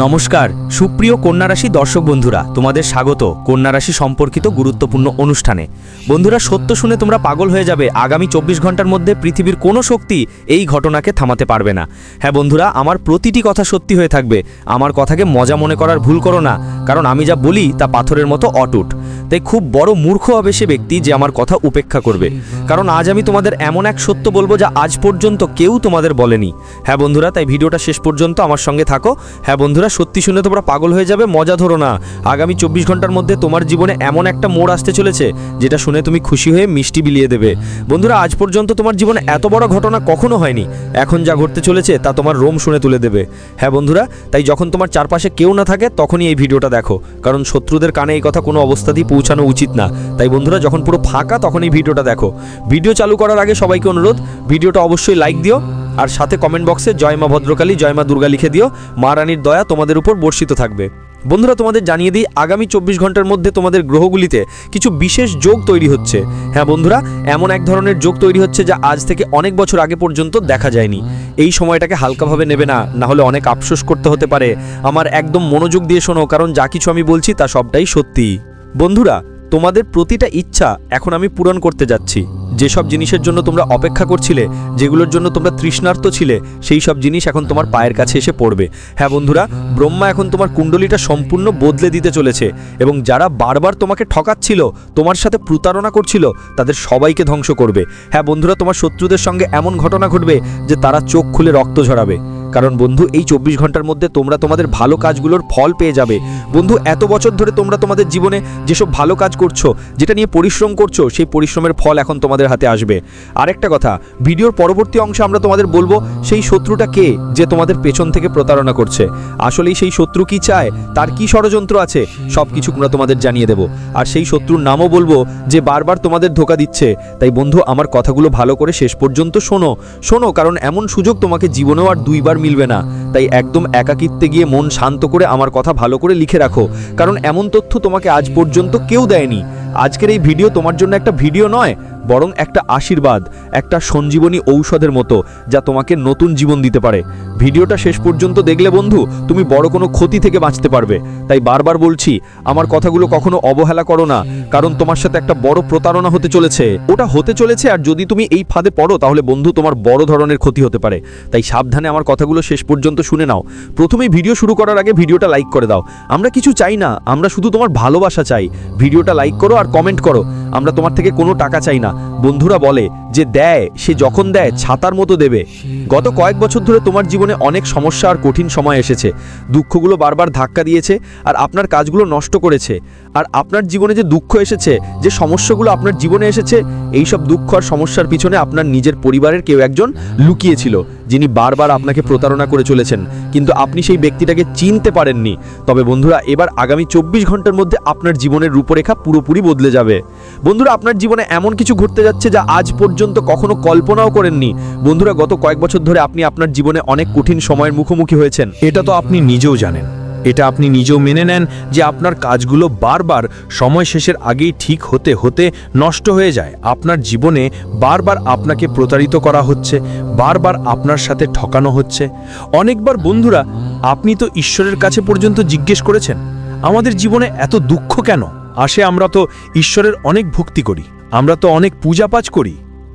নমস্কার, সুপ্রিয় কন্যারাশি দর্শক বন্ধুরা, তোমাদের স্বাগত কন্যারাশি সম্পর্কিত গুরুত্বপূর্ণ অনুষ্ঠানে। বন্ধুরা, সত্য শুনে তোমরা পাগল হয়ে যাবে, আগামী চব্বিশ ঘণ্টার মধ্যে পৃথিবীর কোনো শক্তি এই ঘটনাকে থামাতে পারবে না। হ্যাঁ বন্ধুরা, আমার প্রতিটি কথা সত্যি হয়ে থাকবে, আমার কথাকে মজা মনে করার ভুল করো না, কারণ আমি যা বলি তা পাথরের মতো অটুট। তাই খুব বড় মূর্খ হবে সে ব্যক্তি যে আমার কথা উপেক্ষা করবে। কারণ আজ আমি তোমাদের এমন এক সত্য বলব যা আজ পর্যন্ত কেউ তোমাদের বলেনি। হ্যাঁ বন্ধুরা, তাই ভিডিওটা শেষ পর্যন্ত আমার সঙ্গে থাকো। হ্যাঁ বন্ধুরা সত্যি শুনে তোমরা পাগল হয়ে যাবে, মজা ধরো না। আগামী চব্বিশ ঘণ্টার মধ্যে তোমার জীবনে এমন একটা মোড় আসতে চলেছে, যেটা শুনে তুমি খুশি হয়ে মিষ্টি বিলিয়ে দেবে। বন্ধুরা, আজ পর্যন্ত তোমার জীবনে এত বড় ঘটনা কখনো হয়নি। এখন যা ঘটতে চলেছে, তা তোমার রোম শুনে তুলে দেবে। হ্যাঁ বন্ধুরা, তাই যখন তোমার চারপাশে কেউ না থাকে, তখনই এই ভিডিওটা দেখো। কারণ শত্রুদের কানে এই কথা কোনো অবস্থাতেই পৌঁছানো উচিত না। তাই বন্ধুরা, যখন পুরো ফাঁকা তখন এই ভিডিওটা দেখো। ভিডিও চালু করার আগে সবাইকে অনুরোধ, ভিডিওটা অবশ্যই লাইক দিও। আর সাথে কমেন্ট বক্সে জয় মা ভদ্রকালী জয় মা দুর্গা লিখে দিও, মা রানীর দয়া তোমাদের উপর বর্ষিত থাকবে। বন্ধুরা, তোমাদের জানিয়ে দিই, আগামী চব্বিশ ঘণ্টার মধ্যে তোমাদের গ্রহগুলিতে কিছু বিশেষ যোগ তৈরি হচ্ছে। হ্যাঁ বন্ধুরা, এমন এক ধরনের যোগ তৈরি হচ্ছে যা আজ থেকে অনেক বছর আগে পর্যন্ত দেখা যায়নি। এই সময়টাকে হালকাভাবে নেবে না না হলে অনেক আফসোস করতে হতে পারে। আমার একদম মনোযোগ দিয়ে শোনো, কারণ যা কিছু আমি বলছি তা সবটাই সত্যি। বন্ধুরা, তোমাদের প্রতিটা ইচ্ছা এখন আমি পূরণ করতে যাচ্ছি। যেসব জিনিসের জন্য তোমরা অপেক্ষা করছিলে, যেগুলোর জন্য তোমরা তৃষ্ণার্থ ছিলে, সেই সব জিনিস এখন তোমার পায়ের কাছে এসে পড়বে। হ্যাঁ বন্ধুরা, ব্রহ্মা এখন তোমার কুণ্ডলিটা সম্পূর্ণ বদলে দিতে চলেছে এবং যারা বারবার তোমাকে ঠকাচ্ছিল, তোমার সাথে প্রতারণা করছিল, তাদের সবাইকে ধ্বংস করবে। হ্যাঁ বন্ধুরা, তোমার শত্রুদের সঙ্গে এমন ঘটনা ঘটবে যে তারা চোখ খুলে রক্ত ঝরাবে। কারণ বন্ধু, এই চব্বিশ ঘণ্টার মধ্যে তোমরা তোমাদের ভালো কাজগুলোর ফল পেয়ে যাবে। বন্ধু, এত বছর ধরে তোমরা তোমাদের জীবনে যেসব ভালো কাজ করছ, যেটা নিয়ে পরিশ্রম করছ, সেই পরিশ্রমের ফল এখন তোমাদের হাতে আসবে। আরেকটা কথা, ভিডিওর পরবর্তী অংশে আমরা তোমাদের বলব, সেই শত্রুটা কে যে তোমাদের পেছন থেকে প্রতারণা করছে? আসলেই সেই শত্রু কি চায়? তার কি ষড়যন্ত্র আছে? সব কিছু আমরা তোমাদের জানিয়ে দেব। আর সেই শত্রুর নামও বলব যে বারবার তোমাদের ধোকা দিচ্ছে। তাই বন্ধু, আমার কথাগুলো ভালো করে শেষ পর্যন্ত শোনো। শোনো, কারণ এমন সুযোগ তোমাকে জীবনেও আর দুইবার মিলবে না। তাই একদম একাকিত্বে গিয়ে মন শান্ত করে আমার কথা ভালো করে লিখে রাখো। কারণ এমন তথ্য তোমাকে আজ পর্যন্ত কেউ দেয়নি। আজকের এই ভিডিও তোমার জন্য একটা ভিডিও নয় বরং একটা আশীর্বাদ, একটা সঞ্জীবনী ঔষধের মতো, যা তোমাকে নতুন জীবন দিতে পারে। ভিডিওটা শেষ পর্যন্ত দেখলে বন্ধু, তুমি বড় কোনো ক্ষতি থেকে বাঁচতে পারবে। তাই বারবার বলছি, আমার কথাগুলো কখনো অবহেলা করো না, কারণ তোমার সাথে একটা বড় প্রতারণা হতে চলেছে। ওটা হতে চলেছে, আর যদি তুমি এই ফাঁদে পড়ো, তাহলে বন্ধু তোমার বড় ধরনের ক্ষতি হতে পারে। তাই সাবধানে আমার কথাগুলো শেষ পর্যন্ত শুনে নাও। প্রথমেই ভিডিও শুরু করার আগে ভিডিওটা লাইক করে দাও। আমরা কিছু চাই না, আমরা শুধু তোমার ভালোবাসা চাই। ভিডিওটা লাইক করো আর কমেন্ট করো। আমরা তোমার থেকে কোনো টাকা চাই না। বন্ধুরা বলে যে দেয়, সে যখন দেয় ছাতার মতো দেবে। গত কয়েক বছর ধরে তোমার জীবনে অনেক সমস্যা আর কঠিন সময় এসেছে। দুঃখগুলো বারবার ধাক্কা দিয়েছে আর আপনার কাজগুলো নষ্ট করেছে। আর আপনার জীবনে যে দুঃখ এসেছে, যে সমস্যাগুলো আপনার জীবনে এসেছে এই সব দুঃখ আর সমস্যার পিছনে আপনার নিজের পরিবারের কেউ একজন লুকিয়েছিল, যিনি বারবার আপনাকে প্রতারণা করে চলেছেন। কিন্তু আপনি সেই ব্যক্তিটাকে চিনতে পারেননি। তবে বন্ধুরা, এবার আগামী চব্বিশ ঘণ্টার মধ্যে আপনার জীবনের রূপরেখা পুরোপুরি বদলে যাবে। বন্ধুরা, আপনার জীবনে এমন কিছু ঘটতে যাচ্ছে যা আজ পর্যন্ত কখনো কল্পনাও করেননি। বন্ধুরা, গত কয়েক বছর ধরে আপনি আপনার জীবনে অনেক কঠিন সময়ের মুখোমুখি হয়েছেন। এটা তো আপনি নিজেও জানেন। এটা আপনি নিজেও মেনে নেন যে আপনার কাজগুলো বারবার সময় শেষের আগেই ঠিক হতে হতে নষ্ট হয়ে যায়। আপনার জীবনে বারবার আপনাকে প্রতারিত করা হচ্ছে, বারবার আপনার সাথে ঠকানো হচ্ছে। অনেকবার বন্ধুরা, আপনি তো ঈশ্বরের কাছে পর্যন্ত জিজ্ঞেস করেছেন, আমাদের জীবনে এত দুঃখ কেন? আসে আমরা তো ঈশ্বরের অনেক ভক্তি করি। আমরা তো অনেক পূজা পূজাপাজ করি।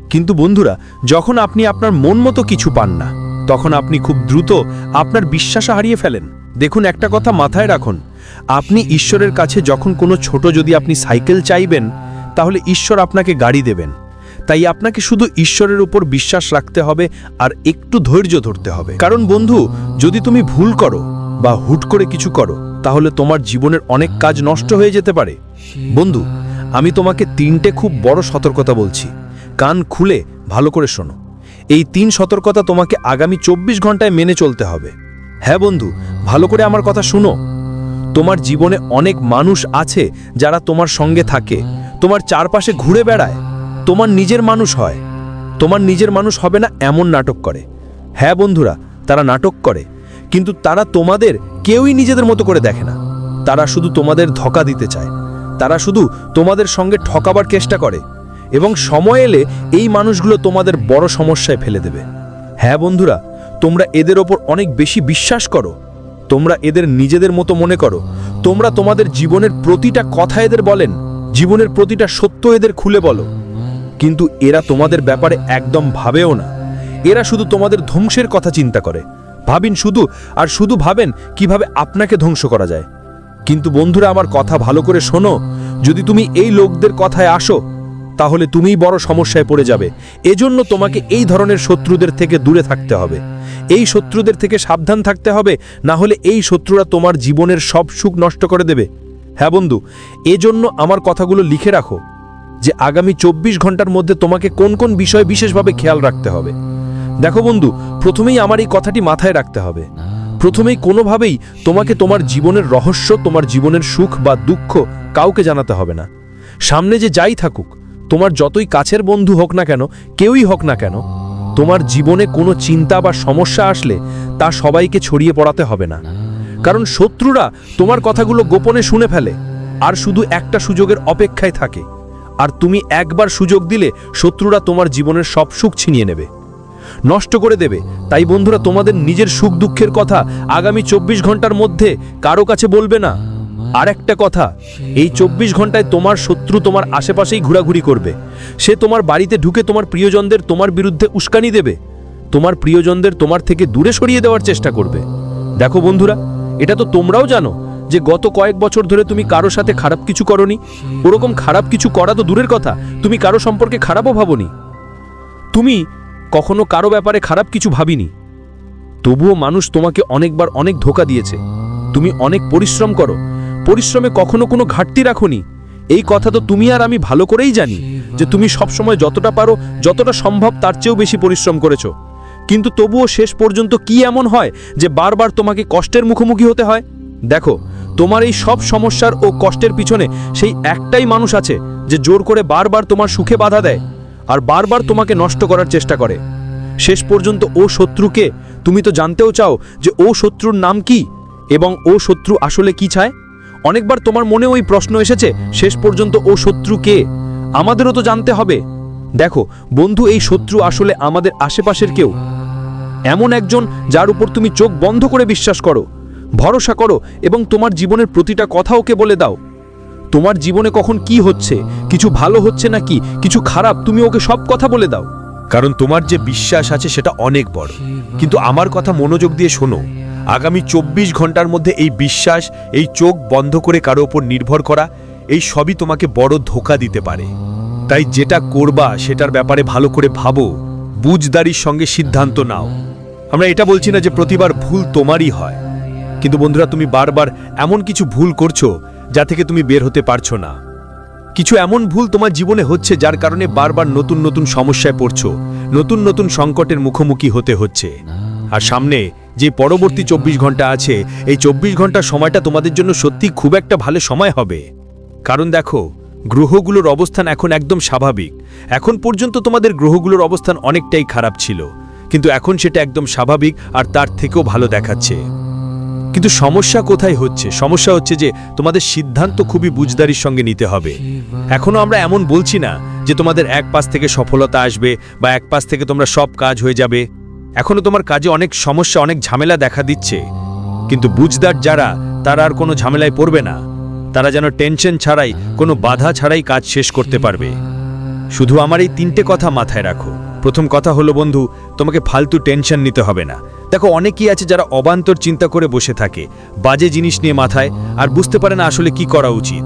কিন্তু বন্ধুরা, যখন আপনি আপনার মন মতো কিছু পান না, তখন আপনি খুব দ্রুত আপনার বিশ্বাস হারিয়ে ফেলেন। দেখুন, একটা কথা মাথায় রাখুন। আপনি ঈশ্বরের কাছে যখন কোনো ছোট যদি আপনি সাইকেল চাইবেন, তাহলে ঈশ্বর আপনাকে গাড়ি দেবেন। তাই আপনাকে শুধু ঈশ্বরের উপর বিশ্বাস রাখতে হবে আর একটু ধৈর্য ধরতে হবে। কারণ বন্ধু, যদি তুমি ভুল করো বা হুট করে কিছু করো, তাহলে তোমার জীবনের অনেক কাজ নষ্ট হয়ে যেতে পারে। বন্ধু আমি তোমাকে তিনটে খুব বড় সতর্কতা বলছি। কান খুলে ভালো করে শোনো। এই তিন সতর্কতা তোমাকে আগামী চব্বিশ ঘন্টায় মেনে চলতে হবে। হ্যাঁ বন্ধু, ভালো করে আমার কথা শুনো। তোমার জীবনে অনেক মানুষ আছে যারা তোমার সঙ্গে থাকে। তোমার চারপাশে ঘুরে বেড়ায়। তোমার নিজের মানুষ হয়। তোমার নিজের মানুষ হবে না এমন নাটক করে। হ্যাঁ বন্ধুরা, তারা নাটক করে। কিন্তু তারা তোমাদের কেউই নিজেদের মতো করে দেখে না। তারা শুধু তোমাদের ধোকা দিতে চায়। তারা শুধু তোমাদের সঙ্গে ঠকাবার চেষ্টা করে এবং সময় এলে এই মানুষগুলো তোমাদের বড় সমস্যায় ফেলে দেবে। হ্যাঁ বন্ধুরা, তোমরা এদের ওপর অনেক বেশি বিশ্বাস করো। তোমরা এদের নিজেদের মতো মনে করো। তোমরা তোমাদের জীবনের প্রতিটা কথা এদের বলেন, জীবনের প্রতিটা সত্য এদের খুলে বলো। কিন্তু এরা তোমাদের ব্যাপারে একদম ভাবেও না। এরা শুধু তোমাদের ধ্বংসের কথা চিন্তা করে। ভাবিন শুধু, আর শুধু ভাবেন কীভাবে আপনাকে ধ্বংস করা যায়। কিন্তু বন্ধুরা আমার কথা ভালো করে শোনো। যদি তুমি এই লোকদের কথায় আসো, তাহলে তুমিই বড় সমস্যায় পড়ে যাবে। এজন্য তোমাকে এই ধরনের শত্রুদের থেকে দূরে থাকতে হবে। এই শত্রুদের থেকে সাবধান থাকতে হবে, না হলে এই শত্রুরা তোমার জীবনের সব সুখ নষ্ট করে দেবে। হ্যাঁ বন্ধু, এজন্য আমার কথাগুলো লিখে রাখো যে আগামী চব্বিশ ঘণ্টার মধ্যে তোমাকে কোন কোন বিষয়ে বিশেষভাবে খেয়াল রাখতে হবে। দেখো বন্ধু, প্রথমেই আমার এই কথাটি মাথায় রাখতে হবে। প্রথমেই কোনোভাবেই তোমাকে তোমার জীবনের রহস্য, তোমার জীবনের সুখ বা দুঃখ কাউকে জানাতে হবে না। সামনে যে যাই থাকুক, তোমার যতই কাছের বন্ধু হোক না কেন, কেউই হোক না কেন, তোমার জীবনে কোনো চিন্তা বা সমস্যা আসলে তা সবাইকে ছড়িয়ে পড়াতে হবে না। কারণ শত্রুরা তোমার কথাগুলো গোপনে শুনে ফেলে, আর শুধু একটা সুযোগের অপেক্ষায় থাকে। আর তুমি একবার সুযোগ দিলে শত্রুরা তোমার জীবনের সব সুখ ছিনিয়ে নেবে। নষ্ট করে দেবে। তাই বন্ধুরা, তোমাদের নিজের সুখ দুঃখের কথা আগামী চব্বিশ ঘণ্টার মধ্যে কারও কাছে বলবে না। আর একটা কথা, এই চব্বিশ ঘন্টায় তোমার শত্রু তোমার আশেপাশেই ঘোরাঘুরি করবে। সে তোমার বাড়িতে ঢুকে তোমার প্রিয়জনদের তোমার বিরুদ্ধে উস্কানি দেবে। তোমার প্রিয়জনদের তোমার থেকে দূরে সরিয়ে দেওয়ার চেষ্টা করবে। দেখো বন্ধুরা, এটা তো তোমরাও জানো যে গত কয়েক বছর ধরে তুমি কারও সাথে খারাপ কিছু করনি। ওরকম খারাপ কিছু করা তো দূরের কথা, তুমি কারও সম্পর্কে খারাপও ভাবনি। তুমি কখনো কারও ব্যাপারে খারাপ কিছু ভাবিনি। তবুও মানুষ তোমাকে অনেকবার অনেক ধোকা দিয়েছে। তুমি অনেক পরিশ্রম করো। পরিশ্রমে কখনো কোনো ঘাটতি রাখোনি। এই কথা তো তুমি আর আমি ভালো করেই জানি যে তুমি সবসময় যতটা পারো, যতটা সম্ভব তার চেয়েও বেশি পরিশ্রম করেছ। কিন্তু তবুও শেষ পর্যন্ত কি এমন হয় যে বারবার তোমাকে কষ্টের মুখোমুখি হতে হয়? দেখো, তোমার এই সব সমস্যার ও কষ্টের পিছনে সেই একটাই মানুষ আছে যে জোর করে বারবার তোমার সুখে বাধা দেয়। আর বারবার তোমাকে নষ্ট করার চেষ্টা করে। শেষ পর্যন্ত ও শত্রুকে তুমি তো জানতেও চাও যে ও শত্রুর নাম কি এবং ও শত্রু আসলে কি চায়? অনেকবার তোমার মনে ওই প্রশ্ন এসেছে, শেষ পর্যন্ত ও শত্রু কে? আমাদেরও তো জানতে হবে। দেখো, বন্ধু, এই শত্রু আসলে আমাদের আশেপাশের কেউ। এমন একজন যার উপর তুমি চোখ বন্ধ করে বিশ্বাস করো, ভরসা করো এবং তোমার জীবনের প্রতিটা কথা ওকে বলে দাও। তোমার জীবনে কখন কি হচ্ছে? কিছু ভালো হচ্ছে নাকি? কিছু খারাপ? তুমি ওকে সব কথা বলে দাও। কারণ তোমার যে বিশ্বাস আছে সেটা অনেক বড়। কিন্তু আমার কথা মনোযোগ দিয়ে শোনো। আগামী চব্বিশ ঘণ্টার মধ্যে এই বিশ্বাস, এই চোখ বন্ধ করে কারও ওপর নির্ভর করা, এই সবই তোমাকে বড় ধোকা দিতে পারে। তাই যেটা করবা সেটার ব্যাপারে ভালো করে ভাবো। বুঝদারির সঙ্গে সিদ্ধান্ত নাও। আমরা এটা বলছি না যে প্রতিবার ভুল তোমারই হয়। কিন্তু বন্ধুরা, তুমি বারবার এমন কিছু ভুল করছ যা থেকে তুমি বের হতে পারছ না। কিছু এমন ভুল তোমার জীবনে হচ্ছে যার কারণে বারবার নতুন নতুন সমস্যায় পড়ছো, নতুন নতুন সংকটের মুখোমুখি হতে হচ্ছে। আর সামনে যে পরবর্তী চব্বিশ ঘণ্টা আছে, এই চব্বিশ ঘণ্টা সময়টা তোমাদের জন্য সত্যি খুব একটা ভালো সময় হবে। কারণ দেখো, গ্রহগুলোর অবস্থান এখন একদম স্বাভাবিক। এখন পর্যন্ত তোমাদের গ্রহগুলোর অবস্থান অনেকটাই খারাপ ছিল। কিন্তু এখন সেটা একদম স্বাভাবিক আর তার থেকেও ভালো দেখাচ্ছে। কিন্তু সমস্যা কোথায় হচ্ছে? সমস্যা হচ্ছে যে তোমাদের সিদ্ধান্ত খুবই বুঝদারির সঙ্গে নিতে হবে। এখনও আমরা এমন বলছি না যে তোমাদের এক পাশ থেকে সফলতা আসবে বা এক পাশ থেকে তোমরা সব কাজ হয়ে যাবে। এখনও তোমার কাজে অনেক সমস্যা, অনেক ঝামেলা দেখা দিচ্ছে। কিন্তু বুঝদার যারা, তারা আর কোনো ঝামেলায় পড়বে না। তারা যেন টেনশন ছাড়াই, কোনো বাধা ছাড়াই কাজ শেষ করতে পারবে। শুধু আমার এই তিনটে কথা মাথায় রাখো। প্রথম কথা হলো, বন্ধু, তোমাকে ফালতু টেনশন নিতে হবে না। দেখো, অনেকেই আছে যারা অবান্তর চিন্তা করে বসে থাকে, বাজে জিনিস নিয়ে মাথায় আর বুঝতে পারে না আসলে কি করা উচিত।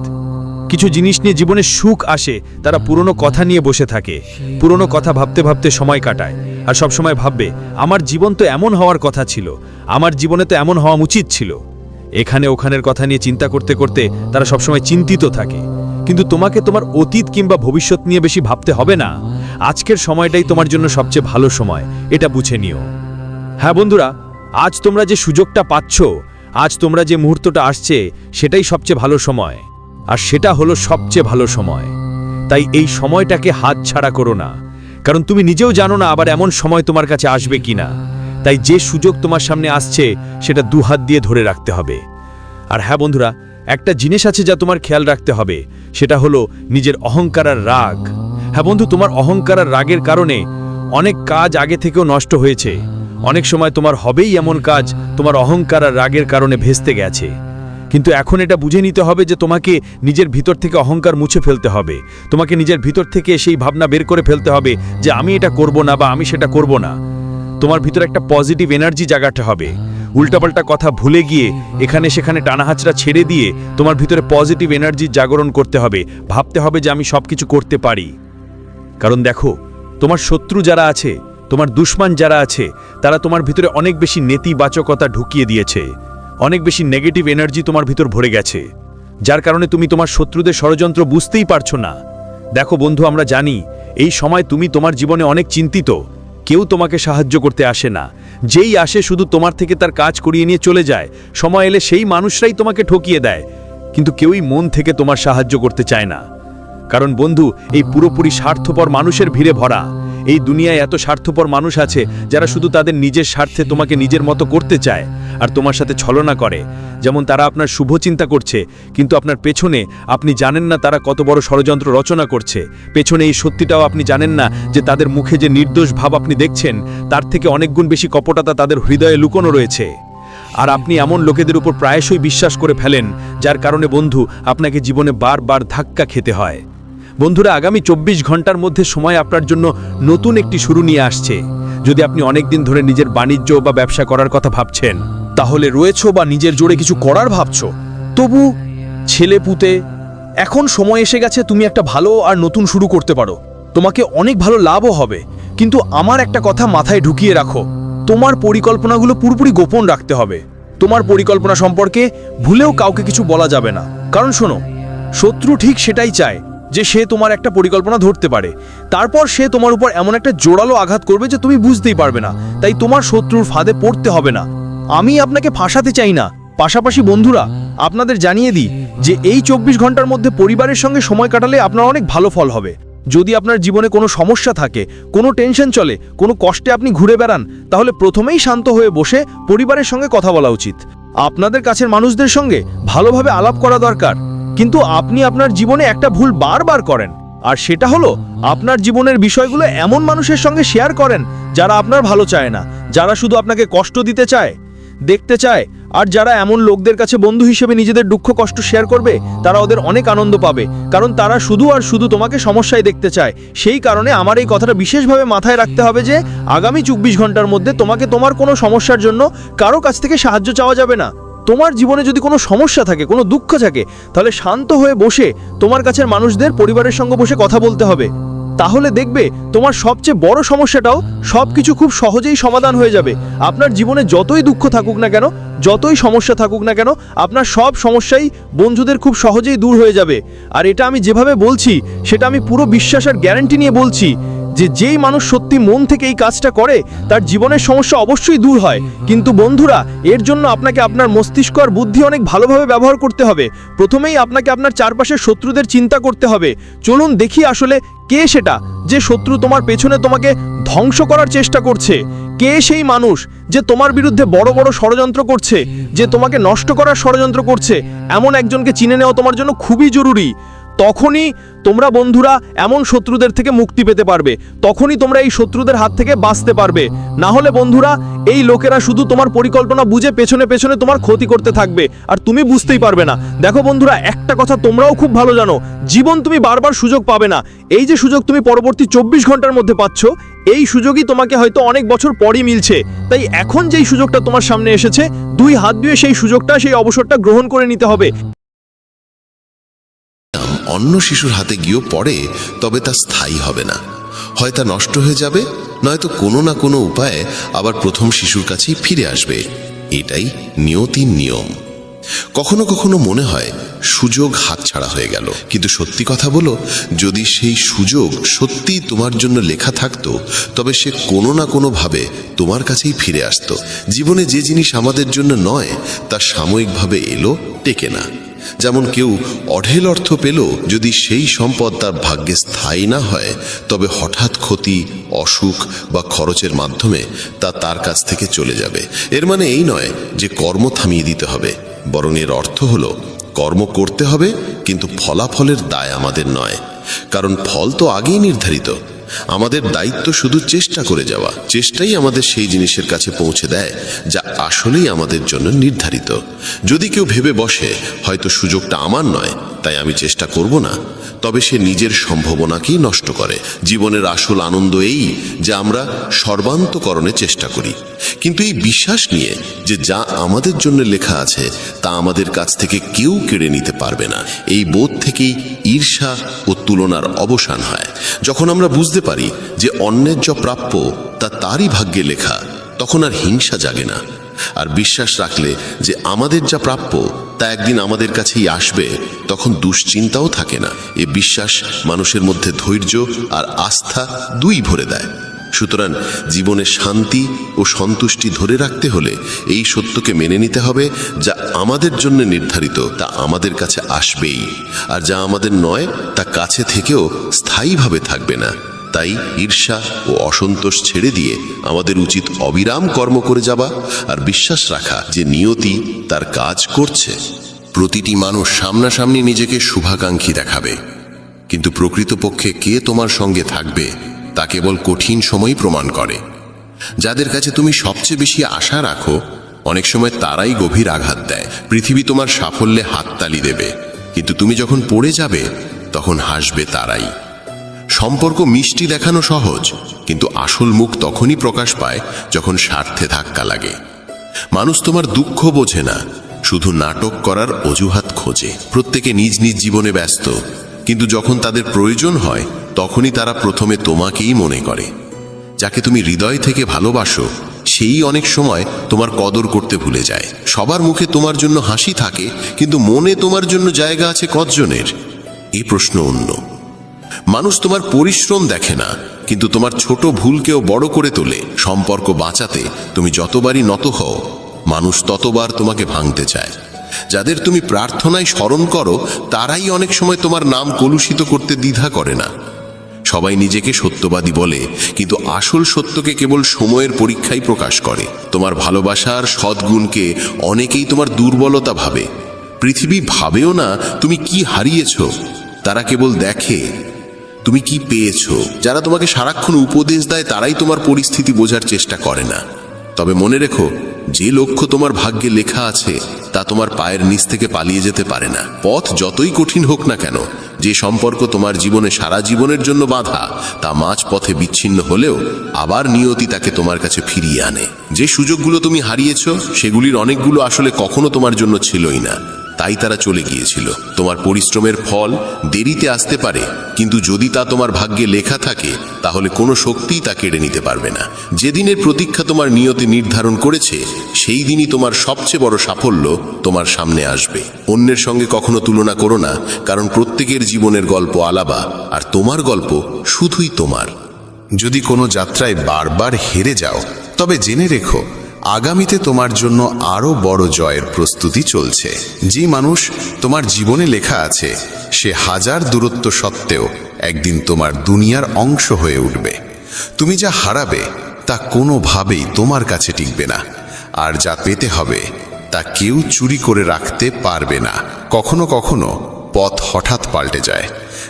কিছু জিনিস নিয়ে জীবনে সুখ আসে, তারা পুরনো কথা নিয়ে বসে থাকে, পুরনো কথা ভাবতে ভাবতে সময় কাটায় আর সব সময় ভাববে, আমার জীবন তো এমন হওয়ার কথা ছিল, আমার জীবনে তো এমন হওয়া উচিত ছিল। এখানে ওখানের কথা নিয়ে চিন্তা করতে করতে তারা সবসময় চিন্তিত থাকে। কিন্তু তোমাকে তোমার অতীত কিংবা ভবিষ্যৎ নিয়ে বেশি ভাবতে হবে না। আজকের সময়টাই তোমার জন্য সবচেয়ে ভালো সময়, এটা বুঝে নিও। হ্যাঁ বন্ধুরা, আজ তোমরা যে সুযোগটা পাচ্ছ, আজ তোমরা যে মুহূর্তটা আসছে, সেটাই সবচেয়ে ভালো সময়। আর সেটা হলো সবচেয়ে ভালো সময়। তাই এই সময়টাকে হাত ছাড়া করো না। কারণ তুমি নিজেও জানো না আবার এমন সময় তোমার কাছে আসবে কিনা। তাই যে সুযোগ তোমার সামনে আসছে, সেটা দু হাত দিয়ে ধরে রাখতে হবে। আর হ্যাঁ বন্ধুরা, একটা জিনিস আছে যা তোমার খেয়াল রাখতে হবে, সেটা হলো নিজের অহংকার আর রাগ। হ্যাঁ বন্ধু, তোমার অহংকার আর রাগের কারণে অনেক কাজ আগে থেকেও নষ্ট হয়েছে। অনেক সময় তোমার হবেই এমন কাজ, তোমার অহংকার আর রাগের কারণে ভেস্তে গেছে। কিন্তু এখন এটা বুঝে নিতে হবে যে তোমাকে নিজের ভিতর থেকে অহংকার মুছে ফেলতে হবে। তোমাকে নিজের ভিতর থেকে সেই ভাবনা বের করে ফেলতে হবে যে আমি এটা করব না বা আমি সেটা করব না। তোমার ভিতর একটা পজিটিভ এনার্জি জাগাতে হবে। উল্টাপাল্টা কথা ভুলে গিয়ে এখানে সেখানে টানাহাচড়া ছেড়ে দিয়ে তোমার ভিতরে পজিটিভ এনার্জি জাগরণ করতে হবে। ভাবতে হবে যে আমি সব কিছু করতে পারি। কারণ দেখো, তোমার শত্রু যারা আছে তোমার দুশ্মন যারা আছে, তারা তোমার ভিতরে অনেক বেশি নেতিবাচকতা ঢুকিয়ে দিয়েছে। অনেক বেশি নেগেটিভ এনার্জি তোমার ভিতর ভরে গেছে। যার কারণে তুমি তোমার শত্রুদের ষড়যন্ত্র বুঝতেই পারছ না। দেখো বন্ধু, আমরা জানি, এই সময় তুমি তোমার জীবনে অনেক চিন্তিত। কেউ তোমাকে সাহায্য করতে আসে না। যেই আসে শুধু তোমার থেকে তার কাজ করিয়ে নিয়ে চলে যায়। সময় এলে সেই মানুষরাই তোমাকে ঠকিয়ে দেয়। কিন্তু কেউই মন থেকে তোমার সাহায্য করতে চায় না। কারণ বন্ধু, এই পুরোপুরি স্বার্থপর মানুষের ভিড়ে ভরা। এই দুনিয়ায় এত স্বার্থপর মানুষ আছে যারা শুধু তাদের নিজের স্বার্থে তোমাকে নিজের মতো করতে চায় আর তোমার সাথে ছলনা করে। যেমন তারা আপনার শুভ চিন্তা করছে, কিন্তু আপনার পেছনে আপনি জানেন না তারা কত বড় ষড়যন্ত্র রচনা করছে। পেছনে এই সত্যিটাও আপনি জানেন না যে তাদের মুখে যে নির্দোষ ভাব আপনি দেখছেন, তার থেকে অনেক গুণ বেশি কপটতা তাদের হৃদয়ে লুকোনো রয়েছে। আর আপনি এমন লোকেদের উপর প্রায়শই বিশ্বাস করে ফেলেন, যার কারণে বন্ধু, আপনাকে জীবনে বারবার ধাক্কা খেতে হয়। বন্ধুরা, আগামী চব্বিশ ঘণ্টার মধ্যে সময় আপনার জন্য নতুন একটি শুরু নিয়ে আসছে। যদি আপনি অনেক দিন ধরে নিজের বাণিজ্য বা ব্যবসা করার কথা ভাবছেন, তাহলে রয়েছো বা নিজের জোরে কিছু করার ভাবছ? তবু ছেলে পুতে এখন সময় এসে গেছে তুমি একটা ভালো আর নতুন শুরু করতে পারো। তোমাকে অনেক ভালো লাভও হবে। কিন্তু আমার একটা কথা মাথায় ঢুকিয়ে রাখো। তোমার পরিকল্পনাগুলো পুরোপুরি গোপন রাখতে হবে। তোমার পরিকল্পনা সম্পর্কে ভুলেও কাউকে কিছু বলা যাবে না। কারণ শোনো, শত্রু ঠিক সেটাই চায়। যে সে তোমার একটা পরিকল্পনা ধরতে পারে। তারপর সে তোমার উপর এমন একটা জোরালো আঘাত করবে যে তুমি বুঝতেই পারবে না। তাই তোমার শত্রুর ফাঁদে পড়তে হবে না। আমি আপনাকে ফাঁসাতে চাই না। পাশাপাশি বন্ধুরা, আপনাদের জানিয়ে দিই যে এই চব্বিশ ঘণ্টার মধ্যে পরিবারের সঙ্গে সময় কাটালে আপনার অনেক ভালো ফল হবে। যদি আপনার জীবনে কোনো সমস্যা থাকে, কোনো টেনশন চলে, কোনো কষ্টে আপনি ঘুরে বেড়ান, তাহলে প্রথমেই শান্ত হয়ে বসে পরিবারের সঙ্গে কথা বলা উচিত। আপনাদের কাছের মানুষদের সঙ্গে ভালোভাবে আলাপ করা দরকার। কিন্তু আপনি আপনার জীবনে একটা ভুল বারবার করেন। আর সেটা হলো, আপনার জীবনের বিষয়গুলো এমন মানুষের সঙ্গে শেয়ার করেন, যারা আপনার ভালো চায় না, যারা শুধু আপনাকে কষ্ট দিতে চায়, দেখতে চায়, আর যারা এমন লোকদের কাছে বন্ধু হিসেবে নিজেদের দুঃখ, কষ্ট শেয়ার করবে, তারা ওদের অনেক আনন্দ পাবে। কারণ তারা শুধু আর শুধু তোমাকে সমস্যায় দেখতে চায়। সেই কারণে আমার এই কথাটা বিশেষভাবে মাথায় রাখতে হবে যে, আগামী চব্বিশ ঘণ্টার মধ্যে তোমাকে তোমার কোনো সমস্যার জন্য কারও কাছ থেকে সাহায্য চাওয়া যাবে না। তোমার জীবনে যদি কোনো সমস্যা থাকে, কোনো দুঃখ থাকে, তাহলে শান্ত হয়ে বসে তোমার কাছের মানুষদের পরিবারের সঙ্গে বসে কথা বলতে হবে। তাহলে দেখবে তোমার সবচেয়ে বড় সমস্যাটাও সব কিছু খুব সহজেই সমাধান হয়ে যাবে। আপনার জীবনে যতই দুঃখ থাকুক না কেন, যতই সমস্যা থাকুক না কেন, আপনার সব সমস্যাই বন্ধুদের খুব সহজেই দূর হয়ে যাবে। আর এটা আমি যেভাবে বলছি, সেটা আমি পুরো বিশ্বাস আর গ্যারান্টি নিয়ে বলছি। যে যেই মানুষ সত্যি মন থেকে এই কাজটা করে, তার জীবনের সমস্যা অবশ্যই দূর হয়। কিন্তু বন্ধুরা, এর জন্য আপনাকে আপনার মস্তিষ্ক আর বুদ্ধি অনেক ভালোভাবে ব্যবহার করতে হবে। প্রথমেই আপনাকে আপনার চারপাশের শত্রুদের চিন্তা করতে হবে। চলুন দেখি আসলে কে সেটা যে শত্রু তোমার পেছনে তোমাকে ধ্বংস করার চেষ্টা করছে। কে সেই মানুষ যে তোমার বিরুদ্ধে বড় বড় ষড়যন্ত্র করছে, যে তোমাকে নষ্ট করার ষড়যন্ত্র করছে? এমন একজনকে চিনে নেওয়া তোমার জন্য খুবই জরুরি। তখনই তোমরা বন্ধুরা এমন শত্রুদের থেকে মুক্তি পেতে পারবে। তখনই তোমরা এই শত্রুদের হাত থেকে বাঁচতে পারবে। না হলে বন্ধুরা, এই লোকেরা শুধু তোমার পরিকল্পনা বুঝে পেছনে পেছনে তোমার ক্ষতি করতে থাকবে, আর তুমি বুঝতেই পারবে না। দেখো বন্ধুরা, একটা কথা তোমরাও খুব ভালো জানো, জীবন তুমি বারবার সুযোগ পাবে না। এই যে সুযোগ তুমি পরবর্তী চব্বিশ ঘণ্টার মধ্যে পাচ্ছ, এই সুযোগই তোমাকে হয়তো অনেক বছর পরই মিলছে। তাই এখন যেই সুযোগটা তোমার সামনে এসেছে, দুই হাত দিয়ে সেই সুযোগটা, সেই অবসরটা গ্রহণ করে নিতে হবে। অন্য শিশুর হাতে গিয়েও পড়ে, তবে তা স্থায়ী হবে না। হয় তা নষ্ট হয়ে যাবে, নয়তো কোনো না কোনো উপায়ে আবার প্রথম শিশুর কাছেই ফিরে আসবে। এটাই নিয়তির নিয়ম। কখনো কখনো মনে হয়, সুযোগ হাতছাড়া হয়ে গেল। কিন্তু সত্যি কথা বলো, যদি সেই সুযোগ সত্যি তোমার জন্য লেখা থাকতো, তবে সে কোনো না কোনো ভাবে তোমার কাছেই ফিরে আসতো। জীবনে যে জিনিস আমাদের জন্য নয়, তা সাময়িকভাবে এলো, টেকে না। যেমন কেউ অঢেল অর্থ পেল যদি সেই সম্পদ তার ভাগ্যে স্থায়ী না হয়, তবে হঠাৎ ক্ষতি, অসুখ বা খরচের মাধ্যমে তা তার কাছ থেকে চলে যাবে। এর মানে এই নয় যে কর্ম থামিয়ে দিতে হবে, বরং এর অর্থ হল কর্ম করতে হবে, কিন্তু ফলাফলের দায় আমাদের নয়। কারণ ফল তো আগেই নির্ধারিত। আমাদের দায়িত্ব শুধু চেষ্টা করে যাওয়া। চেষ্টাই আমাদের সেই জিনিসের কাছে পৌঁছে দেয়, যা আসলেই আমাদের জন্য নির্ধারিত। যদি কেউ ভেবে বসে, হয়তো সুযোগটা আমার নয়, তাই আমি চেষ্টা করব না। তবে সে নিজের সম্ভাবনাকেই নষ্ট করে। জীবনের আসল আনন্দ এই, যে আমরা সর্বান্তকরণে চেষ্টা করি। কিন্তু এই বিশ্বাস নিয়ে যে যা আমাদের জন্য লেখা আছে, তা আমাদের কাছ থেকে কেউ কেড়ে নিতে পারবে না। এই বোধ থেকেই ঈর্ষা ও তুলনার অবসান হয়। যখন আমরা বুঝতে পারি যে অন্যের যা প্রাপ্য, তা তারই ভাগ্যে লেখা, তখন আর হিংসা জাগে না। আর বিশ্বাস রাখলে যে আমাদের যা প্রাপ্য, তা একদিন আমাদের কাছেই আসবে, তখন দুশ্চিন্তাও থাকে না। এ বিশ্বাস মানুষের মধ্যে ধৈর্য আর আস্থা দুই ভরে দেয়। সুতরাং জীবনে শান্তি ও সন্তুষ্টি ধরে রাখতে হলে এই সত্যকে মেনে নিতে হবে, যা আমাদের জন্য নির্ধারিত, তা আমাদের কাছে আসবেই। আর যা আমাদের নয়, তা কাছে থেকেও স্থায়ীভাবে থাকবে না। তাই ঈর্ষা ও অসন্তোষ ছেড়ে দিয়ে আমাদের উচিত অবিরাম কর্ম করে যাবা আর বিশ্বাস রাখা যে নিয়তি তার কাজ করছে। প্রতিটি মানুষ সামনাসামনি নিজেকে শুভাকাঙ্ক্ষী দেখাবে। কিন্তু প্রকৃতপক্ষে কে তোমার সঙ্গে থাকবে তা কেবল কঠিন সময়ই প্রমাণ করে। যাদের কাছে তুমি সবচেয়ে বেশি আশা রাখো, অনেক সময় তারাই গভীর আঘাত দেয়। পৃথিবী তোমার সাফল্যে হাততালি দেবে। কিন্তু তুমি যখন পড়ে যাবে, তখন হাসবে তারাই। সম্পর্ক মিষ্টি দেখানো সহজ, কিন্তু আসল মুখ তখনই প্রকাশ পায় যখন স্বার্থে ধাক্কা লাগে। মানুষ তোমার দুঃখ বোঝে না, শুধু নাটক করার অজুহাত খোঁজে। প্রত্যেকে নিজ নিজ জীবনে ব্যস্ত, কিন্তু যখন তাদের প্রয়োজন হয়, তখনই তারা প্রথমে তোমাকেই মনে করে। যাকে তুমি হৃদয় থেকে ভালোবাসো, সেই অনেক সময় তোমার কদর করতে ভুলে যায়। সবার মুখে তোমার জন্য হাসি থাকে, কিন্তু মনে তোমার জন্য জায়গা আছে কতজনের? এই প্রশ্ন অন্য। মানুষ তোমার পরিশ্রম দেখে না, কিন্তু তোমার ছোট ভুলকেও বড় করে তোলে। সম্পর্ক বাঁচাতে তুমি যতবারই নত হও, মানুষ ততবার তোমাকে ভাঙতে চায়। যাদের তুমি প্রার্থনায় স্মরণ করো, তারাই অনেক সময় তোমার নাম কলুষিত করতে দ্বিধা করে না। সবাই নিজেকে সত্যবাদী বলে, কিন্তু আসল সত্যকে কেবল সময়ের পরীক্ষাই প্রকাশ করে। তোমার ভালোবাসার সদ্গুণকে অনেকেই তোমার দুর্বলতা ভাবে। পৃথিবী ভাবেও না তুমি কি হারিয়েছ, তারা কেবল দেখে তুমি কি পেয়েছ? যারা তোমাকে সারাক্ষণ উপদেশ দেয়, তারাই তোমার পরিস্থিতি বোঝার চেষ্টা করে না। তবে মনে রেখো, যে লক্ষ্য তোমার ভাগ্যে লেখা আছে, তা তোমার পায়ের নিচ থেকে পালিয়ে যেতে পারে না। পথ যতই কঠিন হোক না কেন, যে সম্পর্ক তোমার জীবনে সারা জীবনের জন্য বাধা, তা মাঝ পথে বিচ্ছিন্ন হলেও আবার নিয়তি তাকে তোমার কাছে ফিরিয়ে আনে। যে সুযোগগুলো তুমি হারিয়েছ, সেগুলির অনেকগুলো আসলে কখনো তোমার জন্য ছিলই না। তাই তারা চলে গিয়েছিল। তোমার পরিশ্রমের ফল দেরিতে আসতে পারে, কিন্তু যদি তা তোমার ভাগ্যে লেখা থাকে, তাহলে কোনো শক্তিই তা কেড়ে নিতে পারবে না। যেদিনের প্রতীক্ষা তোমার নিয়তে নির্ধারণ করেছে, সেই দিনই তোমার সবচেয়ে বড় সাফল্য তোমার সামনে আসবে। অন্যের সঙ্গে কখনো তুলনা করো না, কারণ প্রত্যেকের জীবনের গল্প আলাবা আর তোমার গল্প শুধুই তোমার। যদি কোনো যাত্রায় বারবার হেরে যাও, তবে জেনে রেখো আগামীতে তোমার জন্য আরও বড় জয়ের প্রস্তুতি চলছে। যে মানুষ তোমার জীবনে লেখা আছে, সে হাজার দূরত্ব সত্ত্বেও একদিন তোমার দুনিয়ার অংশ হয়ে উঠবে। তুমি যা হারাবে, তা কোনোভাবেই তোমার কাছে টিকবে না। আর যা পেতে হবে, তা কেউ চুরি করে রাখতে পারবে না। কখনো কখনো পথ হঠাৎ পাল্টে যায়।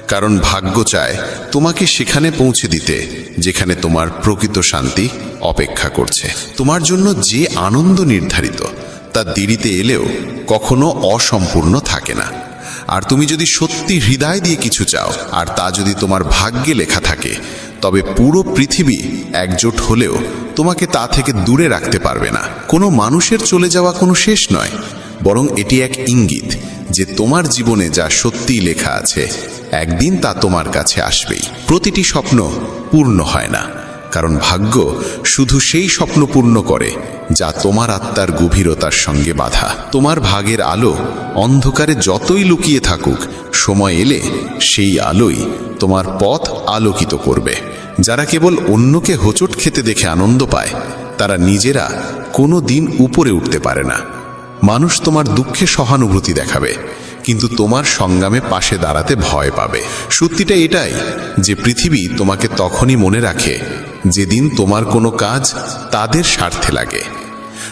কারণ ভাগ্য চায় তোমাকে সেখানে পৌঁছে দিতে, যেখানে তোমার প্রকৃত শান্তি অপেক্ষা করছে। তোমার জন্য যে আনন্দ নির্ধারিত, তা দেরিতে এলেও কখনো অসম্পূর্ণ থাকে না। আর তুমি যদি সত্যি হৃদয় দিয়ে কিছু চাও, আর তা যদি তোমার ভাগ্যে লেখা থাকে, তবে পুরো পৃথিবী একজোট হলেও তোমাকে তা থেকে দূরে রাখতে পারবে না। কোনো মানুষের চলে যাওয়া কোনো শেষ নয়, বরং এটি এক ইঙ্গিত যে তোমার জীবনে যা সত্যিই লেখা আছে, একদিন তা তোমার কাছে আসবেই। প্রতিটি স্বপ্ন পূর্ণ হয় না। কারণ ভাগ্য শুধু সেই স্বপ্ন পূর্ণ করে, যা তোমার আত্মার গভীরতার সঙ্গে বাধা। তোমার ভাগের আলো অন্ধকারে যতই লুকিয়ে থাকুক, সময় এলে সেই আলোই তোমার পথ আলোকিত করবে। যারা কেবল অন্যকে হোঁচট খেতে দেখে আনন্দ পায়, তারা নিজেরা কোনো দিন উপরে উঠতে পারে না। মানুষ তোমার দুঃখে সহানুভূতি দেখাবে। কিন্তু তোমার সংগ্রামে পাশে দাঁড়াতে ভয় পাবে। সত্যিটা এটাই যে পৃথিবী তোমাকে তখনই মনে রাখে যেদিন তোমার কোনো কাজ তাদের স্বার্থে লাগে।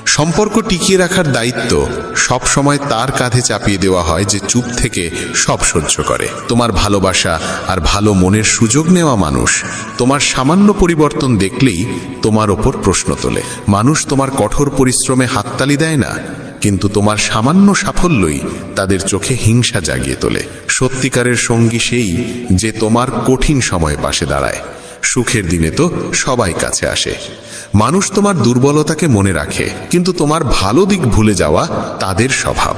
সম্পর্ক টিকিয়ে রাখার দায়িত্ব সব সময় তার কাঁধে চাপিয়ে দেওয়া হয় যে চুপ থেকে সব সহ্য করে। তোমার ভালোবাসা আর ভালো মনের সুযোগ নেওয়া মানুষ তোমার সামান্য পরিবর্তন দেখলেই তোমার ওপর প্রশ্ন তোলে। মানুষ তোমার কঠোর পরিশ্রমে হাততালি দেয় না কিন্তু তোমার সামান্য সাফল্যই তাদের চোখে হিংসা জাগিয়ে তোলে। সত্যিকারের সঙ্গী সেই যে তোমার কঠিন সময়ে পাশে দাঁড়ায়। সুখের দিনে তো সবাই কাছে আসে। মানুষ তোমার দুর্বলতাকে মনে রাখে, কিন্তু তোমার ভালো দিক ভুলে যাওয়া তাদের স্বভাব।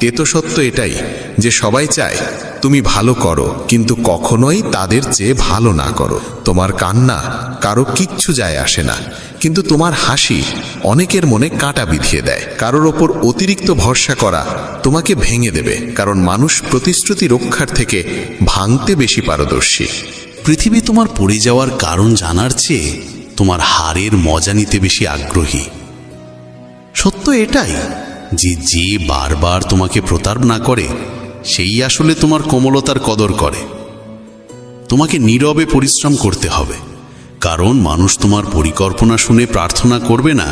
তেত সত্য এটাই যে সবাই চায়, তুমি ভালো করো, কিন্তু কখনোই তাদের চেয়ে ভালো না করো। তোমার কান্না কারও কিচ্ছু যায় আসে না। কিন্তু তোমার হাসি অনেকের মনে কাঁটা বিধিয়ে দেয়। কারোর ওপর অতিরিক্ত ভরসা করা তোমাকে ভেঙে দেবে, কারণ মানুষ প্রতিশ্রুতি রক্ষার থেকে ভাঙতে বেশি পারদর্শী। পৃথিবী তোমার পড়ে যাওয়ার কারণ জানার চেয়ে তোমার হারের মজা নিতে বেশি আগ্রহী। সত্য এটাই যে যে বারবার তোমাকে প্রতারণা করে, সেই আসলে তোমার কোমলতার কদর করে। তোমাকে নীরবে পরিশ্রম করতে হবে, কারণ মানুষ তোমার পরিকল্পনা শুনে প্রার্থনা করবে না,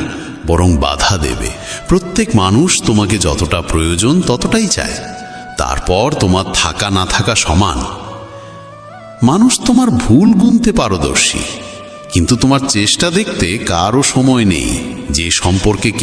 বরং বাধা দেবে। প্রত্যেক মানুষ তোমাকে যতটা প্রয়োজন ততটাই চায়। তারপর তোমার থাকা না থাকা সমান। মানুষ তোমার ভুল গুনতে পারদর্শী, কিন্তু তোমার চেষ্টা দেখতে কারও সময় নেই, যে সম্পর্কে